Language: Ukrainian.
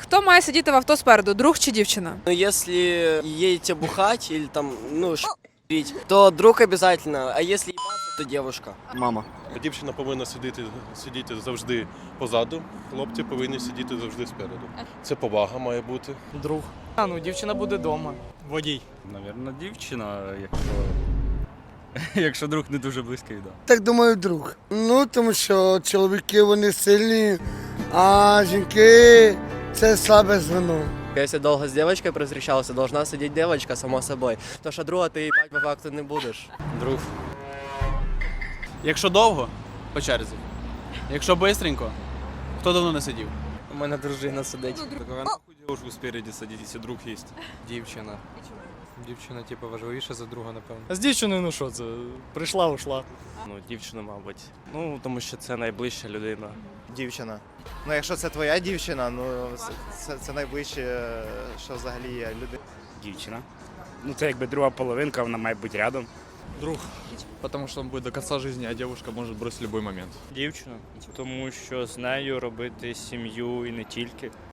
Хто має сидіти в авто спереду, друг чи дівчина? Ну, если едете бухать или там, ну, пить, то друг обязательно, а если ебаться, то девушка. Мама. Дівчина повинна сидіти, сидіти завжди позаду, хлопці повинні сидіти завжди спереду. Це повага має бути. Друг. А, ну дівчина буде вдома. Водій. Навірно, дівчина, якщо. Якщо друг не дуже близький, да. Так думаю, друг. Ну, тому що чоловіки вони сильні, а жінки це слабе звено. Якщо довго з дівчиною провстречался, должна сидіти дівчинка, само собою. Тож что друга ти їбать по факту не будеш. Друг. Якщо довго, по черзі. Якщо бистренько, хто давно не сидів? У мене дружина сидить. Так а нахуй девушку спереді якщо друг є. Дівчина. Дівчина, типу, важливіша за друга, напевно. А З дівчиною, ну що це? Прийшла, ушла. Ну, дівчина, мабуть. Ну, тому що це найближча людина. Дівчина. Ну, якщо це твоя дівчина, ну це, це, це найближче, що взагалі є людина. Дівчина. Ну, це якби друга половинка, вона має бути рядом. Друг. Потому що він буде до конца жизни, а девушка може бросити в любой момент. Дівчина. Тому що з нею робити сім'ю і не тільки.